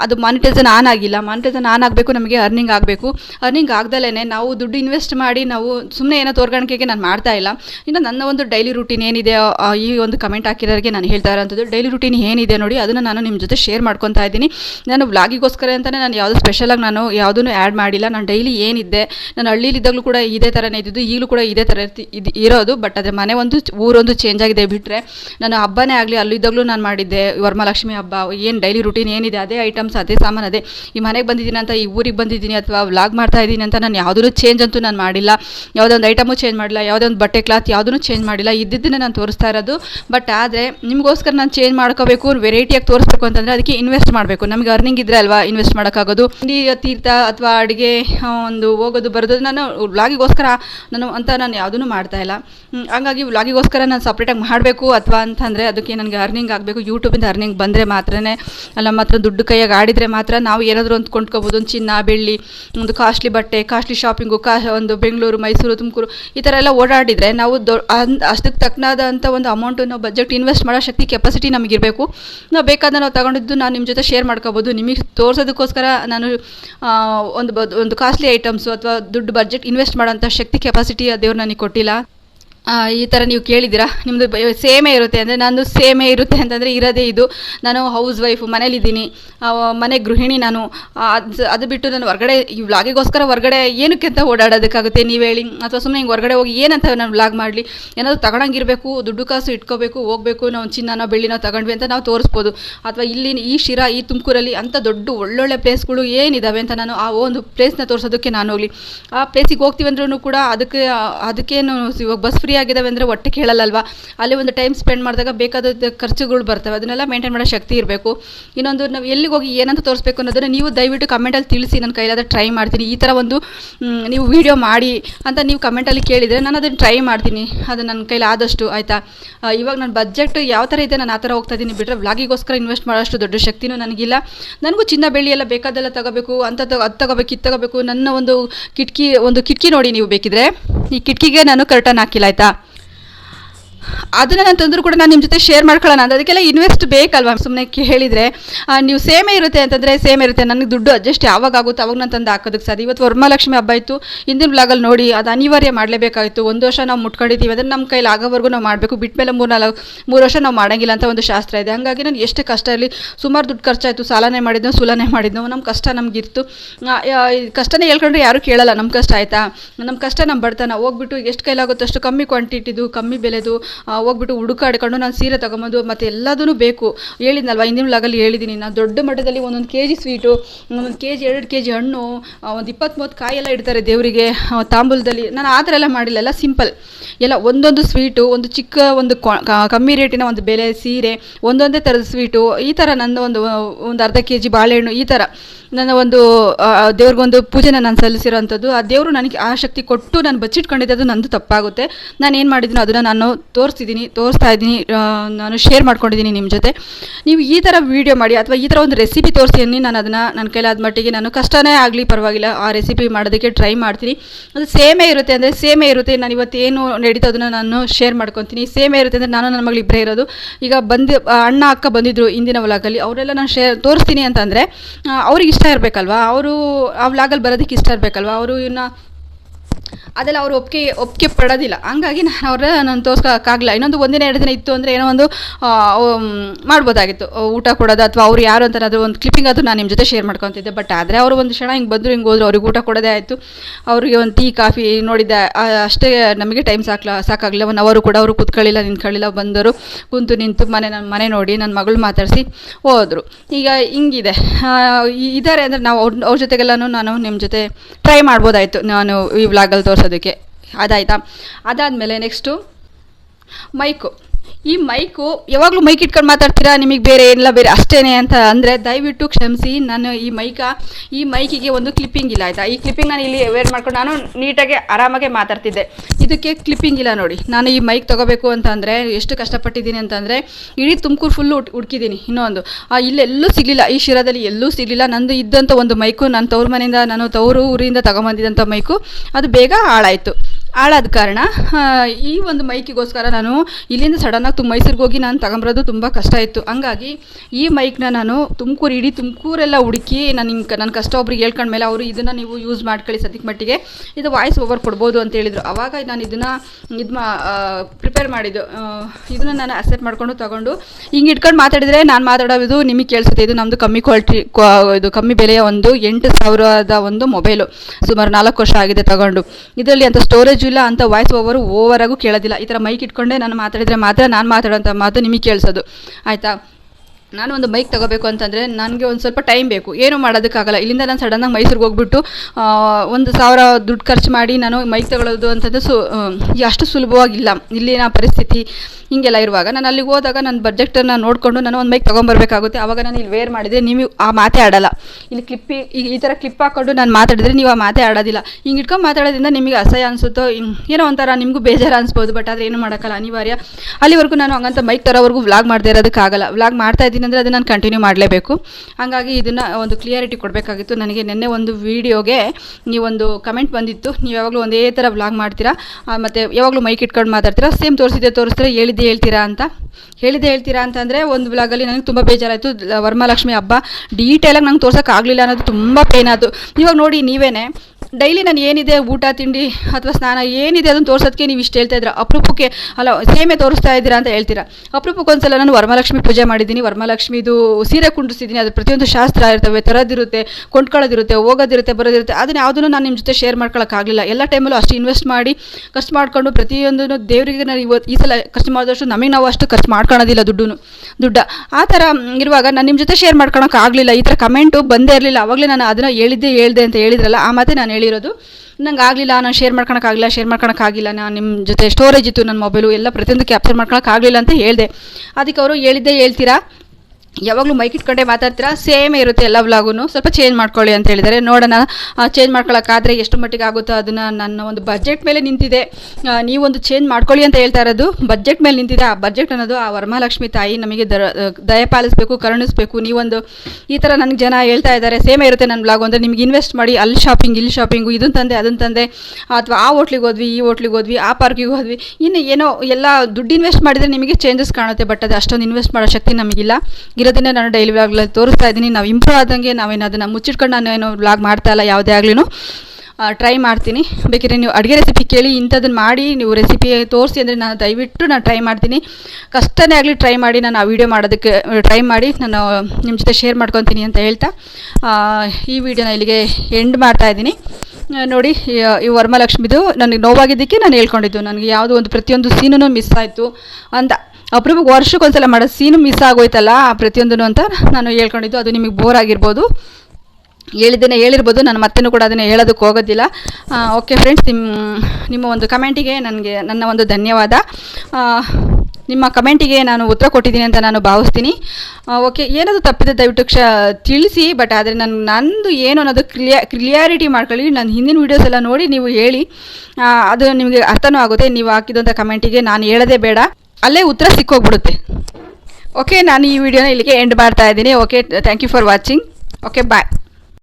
ಅದು ಮಾನಿಟೈಸನ್ ಆನ್ ಆಗಿಲ್ಲ. ಮಾನಿಟೈಸನ್ ಆನ್ ಆಗಬೇಕು, ನಮಗೆ ಅರ್ನಿಂಗ್ ಆಗಬೇಕು. ಅರ್ನಿಂಗ್ ಆಗ್ದಲೇ ನಾವು ದುಡ್ಡು ಇನ್ವೆಸ್ಟ್ ಮಾಡಿ ನಾವು ಸುಮ್ಮನೆ ಏನೋ ತೋರ್ಗಾಣಿಕೆಗೆ ನಾನು ಮಾಡ್ತಾ ಇಲ್ಲ. ಇನ್ನು ನನ್ನ ಒಂದು ಡೈಲಿ ರೂಟೀನ್ ಏನಿದೆ ಈ ಒಂದು ಕಮೆಂಟ್ ಹಾಕಿರೋರಿಗೆ ನಾನು ಹೇಳ್ತಾ ಇರೋಂಥದ್ದು. ಡೈಲಿ ರೂಟೀನ್ ಏನಿದೆ ನೋಡಿ, ಅದನ್ನು ನಾನು ನಿಮ್ಮ ಜೊತೆ ಶೇರ್ ಮಾಡ್ಕೊತಾ ಇದ್ದೀನಿ. ನಾನು ವ್ಲಾಗಿಗೋಸ್ಕರ ಅಂತಲೇ ನಾನು ಯಾವುದು ಸ್ಪೆಷಲಾಗಿ ನಾನು ಯಾವುದೂ ಆ್ಯಡ್ ಮಾಡಿಲ್ಲ. ನಾನು ಡೈಲಿ ಏನಿದ್ದೆ ನಾನು ಹಳ್ಳಿಲಿದ್ದಾಗಲೂ ಕೂಡ ಇದೇ ಥರನೇ ಇದ್ದಿದ್ದು, ಈಗಲೂ ಕೂಡ ಇದೇ ಥರ ಇದು, ಇರೋದು. ಬಟ್ ಅದೇ ಮನೆ ಒಂದು ಊರೊಂದು ಚೇಂಜ್ ಆಗಿದೆ ಬಿಟ್ಟರೆ ನಾನು ಹಬ್ಬನೇ ಆಗಲಿ, ಅಲ್ಲಿದ್ದಾಗಲೂ ನಾನು ಮಾಡಿದ್ದೆ, ವರಮಹಾಲಕ್ಷ್ಮಿ ಹಬ್ಬ, ಏನು ಡೈಲಿ ರೂಟೀನ್ ಏನಿದೆ, ಅದೇ ಐಟಮ್ಸ್ ಅದೇ ಸಾಮಾನು, ಅದೇ ಈ ಮನೆಗೆ ಬಂದಿದ್ದೀನಿ ಅಂತ, ಈ ಊರಿಗೆ ಬಂದಿದ್ದೀನಿ ಅಥವಾ ವ್ಲಾಗ್ ಮಾಡ್ತಾ ಇದ್ದೀನಿ ಅಂತ ನಾನು ಯಾವುದೂ ಚೇಂಜ್ ಅಂತೂ ನಾನು ಮಾಡಿಲ್ಲ. ಯಾವುದೊಂದು ಐಟಮು ಚೇಂಜ್ ಮಾಡಿಲ್ಲ, ಯಾವುದೊಂದು ಬಟ್ಟೆ ಕ್ಲಾತ್ ಯಾವುದೂ ಚೇಂಜ್ ಮಾಡಿಲ್ಲ. ಇದ್ದಿದ್ದನ್ನೇ ನಾನು ತೋರಿಸ್ತಾ ಇರೋದು. ಬಟ್ ಆದರೆ ನಿಮಗೋಸ್ಕರ ನಾನು ಚೇಂಜ್ ಮಾಡ್ಕೋಬೇಕು ವೆರೈಟಿಯಾಗಿ ತೋರಿಸ್ಬೇಕು ಅಂತಂದರೆ ಅದಕ್ಕೆ ಇನ್ವೆಸ್ಟ್ ಮಾಡಬೇಕು. ನಮಗೆ ಅರ್ನಿಂಗ್ ಇದ್ರೆ ಅಲ್ವಾ ಇನ್ವೆಸ್ಟ್ ಮಾಡೋಕ್ಕಾಗೋದು. ತಿಂಡಿ, ತೀರ್ಥ ಅಥವಾ ಅಡುಗೆ ಒಂದು ಹೋಗೋದು, ಬರೋದು, ನಾನು ವ್ಲಾಗಿಗೋಸ್ಕರ ನಾನು ಅಂತ ನಾನು ಯಾವುದೂ ಮಾಡ್ತಾ ಇಲ್ಲ. ಹಂಗಾಗಿ ವ್ಲಾಗಿಗೋಸ್ಕರ ನಾನು ಸಪ್ರೇಟಾಗಿ ಮಾಡಬೇಕು ಅಥವಾ ಅಂತಂದರೆ ಅದಕ್ಕೆ ನನಗೆ ಅರ್ನಿಂಗ್ ಆಗಬೇಕು. ಯೂಟ್ಯೂಬಿಂದ ಅರ್ನಿಂಗ್ ಬಂದರೆ ಮಾತ್ರನೇ, ಅಲ್ಲ ಮಾತ್ರ ದುಡ್ಡು ಕೈಯಾಗಿ ಆಡಿದರೆ ಮಾತ್ರ ನಾವು ಏನಾದರೂ ಒಂದು ಕೊಂಡ್ಕೋಬೋದು. ಒಂದು ಚಿನ್ನ, ಬೆಳ್ಳಿ, ಒಂದು ಕಾಸ್ಟ್ಲಿ ಬಟ್ಟೆ, ಕಾಸ್ಟ್ಲಿ ಶಾಪಿಂಗು ಕಾ, ಒಂದು ಬೆಂಗಳೂರು, ಮೈಸೂರು, ತುಮಕೂರು ಈ ಥರ ಎಲ್ಲ ಓಡಾಡಿದರೆ ನಾವು ದೊ ಅಷ್ಟಕ್ಕೆ ತಕ್ಕನಾದಂಥ ಒಂದು ಅಮೌಂಟು ನಾವು ಬಜೆಟ್ ಇನ್ವೆಸ್ಟ್ ಮಾಡೋ ಶಕ್ತಿ ಕೆಪಾಸಿಟಿ ನಮಗಿರಬೇಕು. ನಾವು ಬೇಕಾದ ನಾವು ತಗೊಂಡಿದ್ದು ನಾನು ನಿಮ್ಮ ಜೊತೆ ಶೇರ್ ಮಾಡ್ಕೋಬೋದು. ನಿಮಗೆ ತೋರಿಸೋದಕ್ಕೋಸ್ಕರ ನಾನು ಒಂದು ಒಂದು ಕಾಸ್ಟ್ಲಿ ಐಟಮ್ಸು ಅಥವಾ ದುಡ್ಡು ಬಜೆಟ್ ಇನ್ವೆಸ್ಟ್ ಮಾಡೋಂಥ ಶಕ್ತಿ ಕೆಪಾಸಿಟಿ ಆ ದೇವ್ರು ನನಗೆ ಕೊಟ್ಟಿಲ್ಲ. ಈ ಥರ ನೀವು ಕೇಳಿದ್ದೀರಾ? ನಿಮ್ಮದು ಸೇಮೇ ಇರುತ್ತೆ ಅಂದರೆ ನಾನು ಸೇಮೇ ಇರುತ್ತೆ ಅಂತಂದರೆ ಇರೋದೇ ಇದು. ನಾನು ಹೌಸ್ ವೈಫ್ ಮನೇಲಿದ್ದೀನಿ. ಮನೆ ಗೃಹಿಣಿ ನಾನು. ಅದು ಅದು ಬಿಟ್ಟು ನಾನು ಹೊರಗಡೆ, ಈ ವ್ಲಾಗಿಗೋಸ್ಕರ ಹೊರಗಡೆ ಏನಕ್ಕೆ ಅಂತ ಓಡಾಡೋದಕ್ಕಾಗುತ್ತೆ ನೀವು ಹೇಳಿ. ಅಥವಾ ಸುಮ್ಮನೆ ಹಿಂಗೆ ಹೊರಗಡೆ ಹೋಗಿ ಏನಂತ ನಾನು ವ್ಲಾಗ್ ಮಾಡಲಿ. ಏನಾದರೂ ತಗೊಳಂಗಿರಬೇಕು ದುಡ್ಡು ಕಾಸು ಇಟ್ಕೋಬೇಕು, ಹೋಗಬೇಕು, ನಾವು ಚಿನ್ನನೋ, ಬೆಳ್ಳಿನೋ ತಗೊಂಡ್ವಿ ಅಂತ ನಾವು ತೋರಿಸ್ಬೋದು. ಅಥವಾ ಇಲ್ಲಿ ಈ ಶಿರಾ, ಈ ತುಮಕೂರಲ್ಲಿ ಅಂಥ ದೊಡ್ಡ ಒಳ್ಳೊಳ್ಳೆ ಪ್ಲೇಸ್ಗಳು ಏನಿದ್ದಾವೆ ಅಂತ ನಾನು ಆ ಒಂದು ಪ್ಲೇಸ್ನ ತೋರಿಸೋದಕ್ಕೆ ನಾನು ಹೋಗಲಿ. ಆ ಪ್ಲೇಸಿಗೆ ಹೋಗ್ತೀವಿ ಅಂದ್ರೂ ಕೂಡ ಅದಕ್ಕೆ ಅದಕ್ಕೇನು, ಇವಾಗ ಬಸ್ ಫ್ರೀ ಆಗಿದ್ದಾವೆ ಅಂದರೆ ಹೊಟ್ಟೆ ಕೇಳಲ್ಲಲ್ವಾ? ಅಲ್ಲಿ ಒಂದು ಟೈಮ್ ಸ್ಪೆಂಡ್ ಮಾಡಿದಾಗ ಬೇಕಾದ ಖರ್ಚುಗಳು ಬರ್ತವೆ. ಅದನ್ನೆಲ್ಲ ಮೇಂಟೈನ್ ಮಾಡೋ ಶಕ್ತಿ ಇರಬೇಕು. ಇನ್ನೊಂದು ನಾವು ಎಲ್ಲಿಗೆ ಹೋಗಿ ಏನಂತ ತೋರಿಸ್ಬೇಕು ಅನ್ನೋದನ್ನು ನೀವು ದಯವಿಟ್ಟು ಕಮೆಂಟಲ್ಲಿ ತಿಳಿಸಿ ನನ್ನ ಕೈಲಾದ್ರೆ ಟ್ರೈ ಮಾಡ್ತೀನಿ. ಈ ಥರ ಒಂದು ನೀವು ವಿಡಿಯೋ ಮಾಡಿ ಅಂತ ನೀವು ಕಮೆಂಟಲ್ಲಿ ಕೇಳಿದರೆ ನಾನು ಅದನ್ನು ಟ್ರೈ ಮಾಡ್ತೀನಿ. ಅದು ನನ್ನ ಕೈಲಿ ಆದಷ್ಟು, ಆಯಿತಾ? ಇವಾಗ ನನ್ನ ಬಜೆಟ್ ಯಾವ ಥರ ಇದೆ, ನಾನು ಆ ಥರ ಹೋಗ್ತಾ ಇದ್ದೀನಿ ಬಿಟ್ಟರೆ ವ್ಲಾಗಿಗೋಸ್ಕರ ಇನ್ವೆಸ್ಟ್ ಮಾಡೋಷ್ಟು ದೊಡ್ಡ ಶಕ್ತಿನೂ ನನಗಿಲ್ಲ. ನನಗೂ ಚಿನ್ನ ಬೆಳ್ಳಿ ಎಲ್ಲ ಬೇಕಾದೆಲ್ಲ ತಗೋಬೇಕು ಅಂತ ಅದು ತಗೋಬೇಕು, ಇದು ತಗೋಬೇಕು. ನನ್ನ ಒಂದು ಕಿಟಕಿ ಒಂದು ಕಿಟಕಿ ನೋಡಿ ನೀವು ಬೇಕಿದ್ರೆ. ಈ ಕಿಟಕಿಗೆ ನಾನು ಕರ್ಟನ್ ಹಾಕಿಲ್ಲ, ಆಯಿತಾ? ಅದನ್ನು ನಾನು ತಂದರೂ ಕೂಡ ನಾನು ನಿಮ್ಮ ಜೊತೆ ಶೇರ್ ಮಾಡ್ಕೊಳ್ಳೋಣ. ಅಂತ ಅದಕ್ಕೆಲ್ಲ ಇನ್ವೆಸ್ಟ್ ಬೇಕಲ್ವಾ? ಸುಮ್ಮನೆ ಹೇಳಿದರೆ ನೀವು ಸೇಮೇ ಇರುತ್ತೆ ಅಂತಂದರೆ ಸೇಮ್ ಇರುತ್ತೆ. ನನಗೆ ದುಡ್ಡು ಅಡ್ಜಸ್ಟ್ ಯಾವಾಗ ಆಗುತ್ತೋ ಅವಾಗ ನಾನು ತಂದು ಹಾಕೋದಕ್ಕೆ ಸಾಧ್ಯ. ಇವತ್ತು ವರ್ಮಾಲಕ್ಷ್ಮಿ ಹಬ್ಬ ಇತ್ತು. ಹಿಂದಿನ ಬ್ಲಾಗಲ್ಲಿ ನೋಡಿ ಅದು ಅನಿವಾರ್ಯ ಮಾಡಲೇಬೇಕಾಗಿತ್ತು. ಒಂದು ವರ್ಷ ನಾವು ಮುಟ್ಕೊಂಡಿದ್ದೀವಿ ಅಂದರೆ ನಮ್ಮ ಕೈಲಿ ಆಗೋವರೆಗೂ ನಾವು ಮಾಡಬೇಕು. ಬಿಟ್ಮೇಲೆ ಮೂರು ನಾಲ್ಕು ಮೂರು ವರ್ಷ ನಾವು ಮಾಡೋಂಗಿಲ್ಲ ಅಂತ ಒಂದು ಶಾಸ್ತ್ರ ಇದೆ. ಹಾಗಾಗಿ ನಾನು ಎಷ್ಟು ಕಷ್ಟ ಇರಲಿ, ಸುಮಾರು ದುಡ್ಡು ಖರ್ಚಾಯಿತು. ಸಾಲನೇ ಮಾಡಿದ್ನೋ, ಸುಲನೆ ಮಾಡಿದ್ನೋ ನಮ್ಮ ಕಷ್ಟ ನಮಗಿತ್ತು ಕಷ್ಟನೇ ಹೇಳ್ಕೊಂಡ್ರೆ ಯಾರೂ ಕೇಳಲ್ಲ. ನಮ್ಮ ಕಷ್ಟ ಆಯಿತಾ? ನಮ್ಮ ಕಷ್ಟ ನಮ್ಮ ಬಡತನ. ಹೋಗ್ಬಿಟ್ಟು ಎಷ್ಟು ಕೈಲಾಗುತ್ತೋ ಅಷ್ಟು ಕಮ್ಮಿ ಕ್ವಾಂಟಿಟಿದು ಕಮ್ಮಿ ಬೆಲೆದು ಹೋಗ್ಬಿಟ್ಟು ಹುಡುಕಾಡ್ಕೊಂಡು ನಾನು ಸೀರೆ ತಗೊಂಬಂದು ಮತ್ತು ಎಲ್ಲದೂ ಬೇಕು. ಹೇಳಿದ್ನಲ್ವ ಹಿಂದಿನ ವ್ಲಾಗಲ್ಲಿ ಹೇಳಿದ್ದೀನಿ ನಾನು ದೊಡ್ಡ ಮಟ್ಟದಲ್ಲಿ ಒಂದೊಂದು ಕೆ ಜಿ ಸ್ವೀಟು, ಒಂದೊಂದು ಕೆ ಜಿ ಎರಡು ಕೆ ಜಿ ಹಣ್ಣು ಒಂದು ಇಪ್ಪತ್ತ್ಮೂವತ್ತು ಕಾಯಿ ಎಲ್ಲ ಇಡ್ತಾರೆ ದೇವರಿಗೆ ತಾಂಬೂಲದಲ್ಲಿ. ನಾನು ಆ ಥರ ಎಲ್ಲ ಮಾಡಿಲ್ಲ, ಎಲ್ಲ ಸಿಂಪಲ್. ಎಲ್ಲ ಒಂದೊಂದು ಸ್ವೀಟು, ಒಂದು ಚಿಕ್ಕ ಒಂದು ಕಮ್ಮಿ ರೇಟಿನ ಒಂದು ಬೆಲೆ ಸೀರೆ, ಒಂದೊಂದೇ ಥರದ ಸ್ವೀಟು, ಈ ಥರ ನನ್ನ ಒಂದು ಒಂದು ಅರ್ಧ ಕೆ ಜಿ ಬಾಳೆಹಣ್ಣು, ಈ ಥರ ನನ್ನ ಒಂದು ದೇವ್ರಿಗೊಂದು ಪೂಜೆನ ನಾನು ಸಲ್ಲಿಸಿರೋಂಥದ್ದು ಆ ದೇವರು ನನಗೆ ಆ ಶಕ್ತಿ ಕೊಟ್ಟು ನಾನು ಬಚ್ಚಿಟ್ಕೊಂಡಿದ್ದೆ, ಅದು ನಂದು ತಪ್ಪಾಗುತ್ತೆ. ನಾನು ಏನು ಮಾಡಿದ್ದೀನೋ ಅದನ್ನು ನಾನು ತೋರಿಸ್ತಿದ್ದೀನಿ, ತೋರಿಸ್ತಾ ಇದ್ದೀನಿ ನಾನು ಶೇರ್ ಮಾಡ್ಕೊಂಡಿದ್ದೀನಿ ನಿಮ್ಮ ಜೊತೆ. ನೀವು ಈ ಥರ ವೀಡಿಯೋ ಮಾಡಿ, ಅಥವಾ ಈ ಥರ ಒಂದು ರೆಸಿಪಿ ತೋರಿಸ್ತೀನಿ ನಾನು ಅದನ್ನು ನನ್ನ ಕೈಲಾದ ಮಟ್ಟಿಗೆ, ನಾನು ಕಷ್ಟನೇ ಆಗಲಿ ಪರವಾಗಿಲ್ಲ, ಆ ರೆಸಿಪಿ ಮಾಡೋದಕ್ಕೆ ಟ್ರೈ ಮಾಡ್ತೀನಿ. ಅದು ಸೇಮೇ ಇರುತ್ತೆ ಅಂದರೆ ಸೇಮೇ ಇರುತ್ತೆ, ನಾನು ಇವತ್ತೇನು ನಡೀತೋ ಅದನ್ನು ನಾನು ಶೇರ್ ಮಾಡ್ಕೊತೀನಿ. ಸೇಮೇ ಇರುತ್ತೆ ಅಂದರೆ ನಾನು ನನ್ನ ಮಗಳು ಇಬ್ಬರೇ ಇರೋದು. ಈಗ ಬಂದು ಅಣ್ಣ, ಅಕ್ಕ ಬಂದಿದ್ದರು ಇಂದಿನ ಒಲಾಗಲ್ಲಿ ಅವರೆಲ್ಲ ನಾನು ಶೇರ್ ತೋರಿಸ್ತೀನಿ ಅಂತಂದರೆ ಅವ್ರಿಗೆ ಇಷ್ಟ ಇರಬೇಕಲ್ವಾ? ಅವರು ಆ ವ್ಲಾಗಲ್ಲಿ ಬರೋದಕ್ಕೆ ಇಷ್ಟ ಇರಬೇಕಲ್ವಾ? ಅವರು ಇನ್ನು ಅದೆಲ್ಲ ಅವರು ಒಪ್ಪಿಗೆ ಒಪ್ಪಿಗೆ ಪಡೋದಿಲ್ಲ. ಹಂಗಾಗಿ ನಾನು ಅವ್ರನ್ನ ನಾನು ತೋರ್ಸೋಕ್ಕಾಗಲ್ಲ ಇನ್ನೊಂದು ಒಂದಿನ, ಎರಡು ದಿನ ಇತ್ತು ಅಂದರೆ ಏನೋ ಒಂದು ಮಾಡ್ಬೋದಾಗಿತ್ತು. ಊಟ ಕೊಡೋದು ಅಥವಾ ಅವ್ರು ಯಾರು ಅಂತ ಅದು ಒಂದು ಕ್ಲಿಪ್ಪಿಂಗ್ ಅದು ನಾನು ನಿಮ್ಮ ಜೊತೆ ಶೇರ್ ಮಾಡ್ಕೊತಿದ್ದೆ. ಬಟ್ ಆದರೆ ಅವರು ಒಂದು ಕ್ಷಣ ಹಿಂಗೆ ಬಂದರು, ಹಿಂಗೆ ಹೋದ್ರು, ಅವ್ರಿಗೆ ಊಟ ಕೊಡೋದೇ ಆಯಿತು. ಅವರಿಗೆ ಒಂದು ಟೀ, ಕಾಫಿ ನೋಡಿದ್ದೆ. ಅಷ್ಟೇ ನಮಗೆ ಟೈಮ್ ಸಾಕ್ಲ, ಸಾಕಾಗಲಿಲ್ಲ. ಒಂದು ಅವರು ಕೂಡ ಅವರು ಕೂತ್ಕೊಳ್ಳಿಲ್ಲ, ನಿಂತ್ಕೊಳ್ಳಿಲ್ಲ. ಬಂದರು, ಕುಂತು ನಿಂತು ಮನೆ ನನ್ನ ಮನೆ ನೋಡಿ ನನ್ನ ಮಗಳು ಮಾತಾಡಿಸಿ ಹೋದರು. ಈಗ ಹಿಂಗಿದೆ. ಇದ್ದಾರೆ ಅಂದರೆ ನಾವು ಅವ್ರ ಅವ್ರ ಜೊತೆಗೆಲ್ಲನೂ ನಾನು ನಿಮ್ಮ ಜೊತೆ ಟ್ರೈ ಮಾಡ್ಬೋದಾಯಿತು. ನಾನು ಈ ವ್ಲಾಗಲ್ಲಿ ತೋರಿಸೋದಕ್ಕೆ. ಅದಾಯ್ತಾ? ಅದಾದಮೇಲೆ ನೆಕ್ಸ್ಟು ಮೈಕು. ಈ ಮೈಕು ಯಾವಾಗಲೂ ಮೈಕ್ ಇಟ್ಕೊಂಡು ಮಾತಾಡ್ತೀರಾ? ನಿಮಗೆ ಬೇರೆ ಏನಿಲ್ಲ, ಬೇರೆ ಅಷ್ಟೇನೆ ಅಂತ ಅಂದರೆ ದಯವಿಟ್ಟು ಕ್ಷಮಿಸಿ, ನಾನು ಈ ಮೈಕ, ಈ ಮೈಕಿಗೆ ಒಂದು ಕ್ಲಿಪ್ಪಿಂಗ್ ಇಲ್ಲ, ಆಯಿತಾ? ಈ ಕ್ಲಿಪ್ಪಿಂಗ್ ನಾನು ಇಲ್ಲಿ ಅವೇರ್ ಮಾಡ್ಕೊಂಡು ನಾನು ನೀಟಾಗಿ ಆರಾಮಾಗೆ ಮಾತಾಡ್ತಿದ್ದೆ. ಇದಕ್ಕೆ ಕ್ಲಿಪ್ಪಿಂಗ್ ಇಲ್ಲ ನೋಡಿ. ನಾನು ಈ ಮೈಕ್ ತೊಗೋಬೇಕು ಅಂತಂದರೆ ಎಷ್ಟು ಕಷ್ಟಪಟ್ಟಿದ್ದೀನಿ ಅಂತಂದರೆ ಇಡೀ ತುಮಕೂರು ಫುಲ್ಲು ಉಟ್ ಹುಡುಕಿದ್ದೀನಿ ಇನ್ನೊಂದು. ಇಲ್ಲೆಲ್ಲೂ ಸಿಗಲಿಲ್ಲ. ಈ ಶಿರದಲ್ಲಿ ಎಲ್ಲೂ ಸಿಗಲಿಲ್ಲ. ನಂದು ಇದ್ದಂಥ ಒಂದು ಮೈಕು, ನಾನು ತವ್ರ ಮನೆಯಿಂದ, ನಾನು ತವರು ಊರಿಂದ ತಗೊಂಬಂದಿದ್ದಂಥ ಮೈಕು, ಅದು ಬೇಗ ಹಾಳಾಯಿತು. ಹಾಳಾದ ಕಾರಣ ಈ ಒಂದು ಮೈಕಿಗೋಸ್ಕರ ನಾನು ಇಲ್ಲಿಂದ ಸಡನ್ನಾಗಿ ತುಂಬ ಮೈಸೂರಿಗೆ ಹೋಗಿ ನಾನು ತಗೊಂಬರೋದು ತುಂಬ ಕಷ್ಟ ಇತ್ತು. ಹಂಗಾಗಿ ಈ ಮೈಕ್ನ ನಾನು ತುಮಕೂರು ಇಡೀ ತುಮಕೂರೆಲ್ಲ ಹುಡುಕಿ ನಾನು ಹಿಂಗೆ ನನ್ನ ಕಷ್ಟ ಒಬ್ರಿಗೆ ಹೇಳ್ಕೊಂಡ್ಮೇಲೆ ಅವರು ಇದನ್ನು ನೀವು ಯೂಸ್ ಮಾಡ್ಕೊಳ್ಳಿ ಸದ್ಯಕ್ಕೆ ಮಟ್ಟಿಗೆ. ಇದು ವಾಯ್ಸ್ ಓವರ್ ಕೊಡ್ಬೋದು ಅಂತ ಹೇಳಿದರು. ಆವಾಗ ನಾನು ಇದನ್ನು ಇದು ಮಾ ಪ್ರಿಪೇರ್ ಮಾಡಿದ್ದು. ಇದನ್ನು ನಾನು ಅಕ್ಸೆಪ್ಟ್ ಮಾಡಿಕೊಂಡು ತಗೊಂಡು ಹಿಂಗೆ ಇಟ್ಕೊಂಡು ಮಾತಾಡಿದರೆ ನಾನು ಮಾತಾಡೋದು ನಿಮಗೆ ಕೇಳಿಸುತ್ತೆ. ಇದು ನಮ್ಮದು ಕಮ್ಮಿ ಕ್ವಾಲಿಟಿ ಇದು ಕಮ್ಮಿ ಬೆಲೆಯ ಒಂದು ಎಂಟು ಸಾವಿರದ ಒಂದು ಮೊಬೈಲು ಸುಮಾರು ನಾಲ್ಕು ವರ್ಷ ಆಗಿದೆ ತಗೊಂಡು. ಇದರಲ್ಲಿ ಅಂತ ಸ್ಟೋರೇಜ್ ಇಲ್ಲ ಅಂತ ವಾಯ್ಸ್ ಓವರು ಓವರಾಗೂ ಕೇಳೋದಿಲ್ಲ. ಈ ಥರ ಮೈಕ್ ಇಟ್ಕೊಂಡೆ ನಾನು ಮಾತಾಡಿದರೆ ಮಾತ್ರ ನಾನು ಮಾತಾಡೋಂಥ ಮಾತು ನಿಮಗೆ ಕೇಳಿಸೋದು. ಆಯಿತಾ? ನಾನು ಒಂದು ಬೈಕ್ ತಗೋಬೇಕು ಅಂತಂದರೆ ನನಗೆ ಒಂದು ಸ್ವಲ್ಪ ಟೈಮ್ ಬೇಕು. ಏನೂ ಮಾಡೋದಕ್ಕಾಗಲ್ಲ. ಇಲ್ಲಿಂದ ನಾನು ಸಡನ್ನಾಗಿ ಮೈಸೂರಿಗೆ ಹೋಗ್ಬಿಟ್ಟು ಒಂದು ಸಾವಿರ ದುಡ್ಡು ಖರ್ಚು ಮಾಡಿ ನಾನು ಮೈಕ್ ತಗೊಳ್ಳೋದು ಅಂತಂದರೆ ಸು ಅಷ್ಟು ಸುಲಭವಾಗಿಲ್ಲ. ಇಲ್ಲಿನ ಪರಿಸ್ಥಿತಿ ಹೀಗೆಲ್ಲ ಇರುವಾಗ. ನಾನು ಅಲ್ಲಿಗೆ ಹೋದಾಗ ನನ್ನ ಬಜೆಟನ್ನು ನೋಡಿಕೊಂಡು ನಾನು ಒಂದು ಮೈಕ್ ತೊಗೊಂಬರ್ಬೇಕಾಗುತ್ತೆ. ಆವಾಗ ನಾನು ಇಲ್ಲಿ ವೇರ್ ಮಾಡಿದರೆ ನೀವು ಆ ಮಾತೇ ಆಡಲ್ಲ. ಇಲ್ಲಿ ಕ್ಲಿಪ್ಪಿ ಈ ಥರ ಕ್ಲಿಪ್ ಹಾಕ್ಕೊಂಡು ನಾನು ಮಾತಾಡಿದ್ರೆ ನೀವು ಆ ಮಾತೇ ಆಡೋದಿಲ್ಲ. ಹಿಂಗೆ ಇಟ್ಕೊಂಡು ಮಾತಾಡೋದ್ರಿಂದ ನಿಮಗೆ ಅಸಹ್ಯ ಅನಿಸುತ್ತೋ ಏನೋ ಒಂಥರ ನಿಮಗೂ ಬೇಜಾರು ಅನಿಸ್ಬೋದು. ಬಟ್ ಆದರೆ ಏನು ಮಾಡೋಕ್ಕಲ್ಲ. ಅನಿವಾರ್ಯ. ಅಲ್ಲಿವರೆಗೂ ನಾನು ಹಂಗಂತ ಮೈಕ್ ತರೋವರೆಗೂ ವ್ಲಾಗ್ ಮಾಡದೇ ಇರೋದಕ್ಕಾಗಲ್ಲ. ವ್ಲಾಗ್ ಮಾಡ್ತಾ ಇದ್ದೀನಿ ಅಂದರೆ ಅದನ್ನು ನಾನು ಕಂಟಿನ್ಯೂ ಮಾಡಲೇಬೇಕು. ಹಾಗಾಗಿ ಇದನ್ನು ಒಂದು ಕ್ಲಿಯರಿಟಿ ಕೊಡಬೇಕಾಗಿತ್ತು. ನನಗೆ ನಿನ್ನೆ ಒಂದು ವೀಡಿಯೋಗೆ ನೀವೊಂದು ಕಮೆಂಟ್ ಬಂದಿತ್ತು. ನೀವು ಯಾವಾಗಲೂ ಒಂದೇ ಥರ ವ್ಲಾಗ್ ಮಾಡ್ತೀರಾ? ಮತ್ತು ಯಾವಾಗಲೂ ಮೈಕ್ ಇಟ್ಕೊಂಡು ಮಾತಾಡ್ತೀರಾ? ಸೇಮ್ ತೋರಿಸಿದೆ ತೋರಿಸ್ತೀರಾ ಹೇಳಿದ್ದೆ ಹೇಳ್ತೀರಾ ಅಂತ. ಹೇಳಿದ್ದೆ ಹೇಳ್ತೀರಾ ಅಂತಂದರೆ ಒಂದು ವ್ಲಾಗಲ್ಲಿ ನನಗೆ ತುಂಬ ಬೇಜಾರಾಯಿತು. ವರ್ಮಾಲಕ್ಷ್ಮಿ ಹಬ್ಬ. ಡೀಟೇಲಾಗಿ ನಂಗೆ ತೋರ್ಸೋಕ್ಕಾಗಲಿಲ್ಲ ಅನ್ನೋದು ತುಂಬ ಪೇನ್ ಆಯಿತು. ಇವಾಗ ನೋಡಿ ನೀವೇನೆ ಡೈಲಿ ನಾನು ಏನಿದೆ, ಊಟ, ತಿಂಡಿ ಅಥವಾ ಸ್ನಾನ ಏನಿದೆ ಅದನ್ನು ತೋರ್ಸೋದಕ್ಕೆ ನೀವು ಇಷ್ಟು ಹೇಳ್ತಾ ಇದ್ದೀರಾ? ಅಪರೂಪಕ್ಕೆ, ಅಲ್ಲ, ಸೇಮೆ ತೋರಿಸ್ತಾ ಇದ್ದೀರಾ ಅಂತ ಹೇಳ್ತೀರಾ? ಅಪರೂಪಕ್ಕೆ ಒಂದ್ಸಲ ನಾನು ವರಮಲಕ್ಷ್ಮಿ ಪೂಜೆ ಮಾಡಿದ್ದೀನಿ. ವರಮಹಾಲಕ್ಷ್ಮಿದು ಸೀರೆ ಕುಂಡಿಸಿದ್ದೀನಿ. ಅದು ಪ್ರತಿಯೊಂದು ಶಾಸ್ತ್ರ ಇರ್ತವೆ. ತರೋದಿರುತ್ತೆ, ಕೊಂಡ್ಕೊಳ್ಳೋದಿರುತ್ತೆ, ಹೋಗೋದಿರುತ್ತೆ, ಬರೋದಿರುತ್ತೆ. ಅದನ್ನ ಯಾವುದನ್ನು ನಾನು ನಿಮ್ಮ ಜೊತೆ ಶೇರ್ ಮಾಡ್ಕೊಳ್ಳೋಕ್ಕಾಗಲಿಲ್ಲ ಎಲ್ಲ ಟೈಮಲ್ಲೂ ಅಷ್ಟು ಇನ್ವೆಸ್ಟ್ ಮಾಡಿ, ಖರ್ಚು ಮಾಡಿಕೊಂಡು ಪ್ರತಿಯೊಂದನ್ನು ದೇವರಿಗೆ ನಾನು ಇವತ್ತು ಈ ಸಲ ಖರ್ಚು ಮಾಡಿದಷ್ಟು ನಮಗೆ ನಾವು ಅಷ್ಟು ಖರ್ಚು ಮಾಡ್ಕೊಳ್ಳೋದಿಲ್ಲ ದುಡ್ಡು ದುಡ್ಡ. ಆ ಥರ ಇರುವಾಗ ನಾನು ನಿಮ್ಮ ಜೊತೆ ಶೇರ್ ಮಾಡ್ಕೊಳಕ್ಕಾಗಲಿಲ್ಲ. ಈ ಥರ ಕಮೆಂಟು ಬಂದೇ ಇರಲಿಲ್ಲ. ಆವಾಗಲೇ ನಾನು ಅದನ್ನು ಹೇಳಿದ್ದೆ ಹೇಳಿದೆ ಅಂತ ಹೇಳಿದ್ರಲ್ಲ, ಆ ಮಾತೇ ನಾನು ಹೇಳಿರೋದು. ನಂಗೆ ಆಗಲಿಲ್ಲ, ನಾನು ಶೇರ್ ಮಾಡ್ಕೊಳಕ್ಕಾಗಿಲ್ಲ ಶೇರ್ ಮಾಡ್ಕೊಳಕ್ಕಾಗಿಲ್ಲ ನಾನು ನಿಮ್ಮ ಜೊತೆ ಸ್ಟೋರೇಜ್ ಇತ್ತು ನನ್ನ ಮೊಬೈಲು ಎಲ್ಲ ಪ್ರತಿಯೊಂದು ಕ್ಯಾಪ್ಚರ್ ಮಾಡ್ಕೊಳಕ್ಕಾಗಲಿಲ್ಲ ಅಂತ ಹೇಳಿದೆ. ಅದಕ್ಕೆ ಅವರು ಹೇಳಿದ್ದೆ ಹೇಳ್ತೀರಾ? ಯಾವಾಗಲೂ ಮೈಕ್ ಇಟ್ಕೊಂಡೆ ಮಾತಾಡ್ತೀರಾ? ಸೇಮ್ ಇರುತ್ತೆ ಎಲ್ಲ ವ್ಲಾಗೂ ಸ್ವಲ್ಪ ಚೇಂಜ್ ಮಾಡ್ಕೊಳ್ಳಿ ಅಂತ ಹೇಳಿದರೆ ನೋಡೋಣ ಚೇಂಜ್ ಮಾಡ್ಕೊಳ್ಳೋಕ್ಕಾದರೆ ಎಷ್ಟು ಮಟ್ಟಿಗೆ ಆಗುತ್ತೋ ಅದನ್ನು ನನ್ನ ಒಂದು ಬಜೆಟ್ ಮೇಲೆ ನಿಂತಿದೆ. ನೀವೊಂದು ಚೇಂಜ್ ಮಾಡ್ಕೊಳ್ಳಿ ಅಂತ ಹೇಳ್ತಾ ಇರೋದು. ಬಜೆಟ್ ಮೇಲೆ ನಿಂತಿದೆ. ಆ ಬಜೆಟ್ ಅನ್ನೋದು ಆ ವರಮಹಾಲಕ್ಷ್ಮಿ ತಾಯಿ ನಮಗೆ ದರ ದಯ ಕರುಣಿಸಬೇಕು. ನೀವೊಂದು ಈ ಥರ ನನಗೆ ಜನ ಹೇಳ್ತಾ ಇದ್ದಾರೆ. ಸೇಮ್ ಇರುತ್ತೆ ನನ್ನ ಬ್ಲಾಗ್ ಅಂದರೆ ನಿಮ್ಗೆ ಇನ್ವೆಸ್ಟ್ ಮಾಡಿ, ಅಲ್ಲಿ ಶಾಪಿಂಗ್ ಇಲ್ಲಿ ಶಾಪಿಂಗು ಇದನ್ನು ತಂದೆ ಅದನ್ನು ತಂದೆ, ಅಥವಾ ಆ ಹೋಟ್ಲಿಗೆ ಹೋದ್ವಿ, ಈ ಹೋಟ್ಲಿಗೆ ಹೋದ್ವಿ, ಆ ಪಾರ್ಕಿಗೆ ಹೋದ್ವಿ. ಇನ್ನು ಏನೋ ಎಲ್ಲ ದುಡ್ಡು ಇನ್ವೆಸ್ಟ್ ಮಾಡಿದರೆ ನಿಮಗೆ ಚೇಂಜಸ್ ಕಾಣುತ್ತೆ ಬಟ್ ಅದು ಅಷ್ಟೊಂದು ಇನ್ವೆಸ್ಟ್ ಮಾಡೋ ಶಕ್ತಿ ನಮಗಿಲ್ಲ. ಇರೋದನ್ನೇ ನಾನು ಡೈಲಿ ವ್ಲಾಗ್ಗಳಲ್ಲಿ ತೋರಿಸ್ತಾ ಇದ್ದೀನಿ. ನಾವು ಇಂಪ್ರೂವ್ ಆದಂಗೆ ನಾವೇನು ಅದನ್ನು ಮುಚ್ಚಿಟ್ಕೊಂಡು ನಾನು ಏನೋ ವ್ಲಾಗ್ ಮಾಡ್ತಾ ಇಲ್ಲ, ಯಾವುದೇ ಆಗ್ಲೂ ಟ್ರೈ ಮಾಡ್ತೀನಿ. ಬೇಕಿದ್ರೆ ನೀವು ಅಡುಗೆ ರೆಸಿಪಿ ಕೇಳಿ ಇಂಥದ್ದನ್ನು ಮಾಡಿ, ನೀವು ರೆಸಿಪಿ ತೋರಿಸಿ ಅಂದರೆ ನಾನು ದಯವಿಟ್ಟು ನಾನು ಟ್ರೈ ಮಾಡ್ತೀನಿ. ಕಷ್ಟನೇ ಆಗಲಿ ಟ್ರೈ ಮಾಡಿ, ನಾನು ಆ ವಿಡಿಯೋ ಮಾಡೋದಕ್ಕೆ ಟ್ರೈ ಮಾಡಿ, ನಾನು ನಿಮ್ಮ ಜೊತೆ ಶೇರ್ ಮಾಡ್ಕೊತೀನಿ ಅಂತ ಹೇಳ್ತಾ ಈ ವಿಡಿಯೋನ ಇಲ್ಲಿಗೆ ಎಂಡ್ ಮಾಡ್ತಾ ಇದ್ದೀನಿ. ನೋಡಿ, ಈ- ವರ್ಮಲಕ್ಷ್ಮಿದು ನನಗೆ ನೋವಾಗಿದ್ದಕ್ಕೆ ನಾನು ಹೇಳ್ಕೊಂಡಿದ್ದು. ನನಗೆ ಯಾವುದೋ ಒಂದು ಪ್ರತಿಯೊಂದು ಸೀನೂ ಮಿಸ್ ಆಯಿತು ಅಂತ. ಅಪರೂಪಕ್ಕೆ ವರ್ಷಕ್ಕೊಂದ್ಸಲ ಮಾಡೋ, ಸೀನು ಮಿಸ್ ಆಗೋಯ್ತಲ್ಲ ಪ್ರತಿಯೊಂದೂ ಅಂತ ನಾನು ಹೇಳ್ಕೊಂಡಿದ್ದು. ಅದು ನಿಮಗೆ ಬೋರ್ ಆಗಿರ್ಬೋದು. ಹೇಳಿದ್ದೇನೆ ಹೇಳಿರ್ಬೋದು. ನಾನು ಮತ್ತೇನು ಕೂಡ ಅದನ್ನು ಹೇಳೋದಕ್ಕೆ ಹೋಗೋದಿಲ್ಲ. ಓಕೆ ಫ್ರೆಂಡ್ಸ್ ನಿಮ್ಮ ನಿಮ್ಮ ಒಂದು ಕಮೆಂಟಿಗೆ ನನಗೆ, ನನ್ನ ಒಂದು ಧನ್ಯವಾದ. ನಿಮ್ಮ ಕಮೆಂಟಿಗೆ ನಾನು ಉತ್ತರ ಕೊಟ್ಟಿದ್ದೀನಿ ಅಂತ ನಾನು ಭಾವಿಸ್ತೀನಿ. ಓಕೆ ಏನಾದರೂ ತಪ್ಪಿದೆ ದಯವಿಟ್ಟು ಕ್ಷ, ತಿಳಿಸಿ ಬಟ್ ಆದರೆ ನಾನು, ನಂದು ಏನು ಅನ್ನೋದು ಕ್ಲಿಯಾ, ಕ್ಲಿಯಾರಿಟಿ ಮಾಡ್ಕೊಳ್ಳಿ. ನಾನು ಹಿಂದಿನ ವೀಡಿಯೋಸ್ ಎಲ್ಲ ನೋಡಿ ನೀವು ಹೇಳಿ. ಅದು ನಿಮಗೆ ಅರ್ಥನೂ ಆಗುತ್ತೆ. ನೀವು ಹಾಕಿದಂಥ ಕಮೆಂಟಿಗೆ ನಾನು ಹೇಳೋದೇ ಬೇಡ. ಅಲ್ಲೇ ಉತ್ತರ ಸಿಕ್ಕೋಗ್ಬಿಡುತ್ತೆ. ಓಕೆ ನಾನು ಈ ವಿಡಿಯೋನ ಇಲ್ಲಿಗೆ ಎಂಡ್ ಮಾಡ್ತಾ ಇದ್ದೀನಿ. Okay thank you for watching okay bye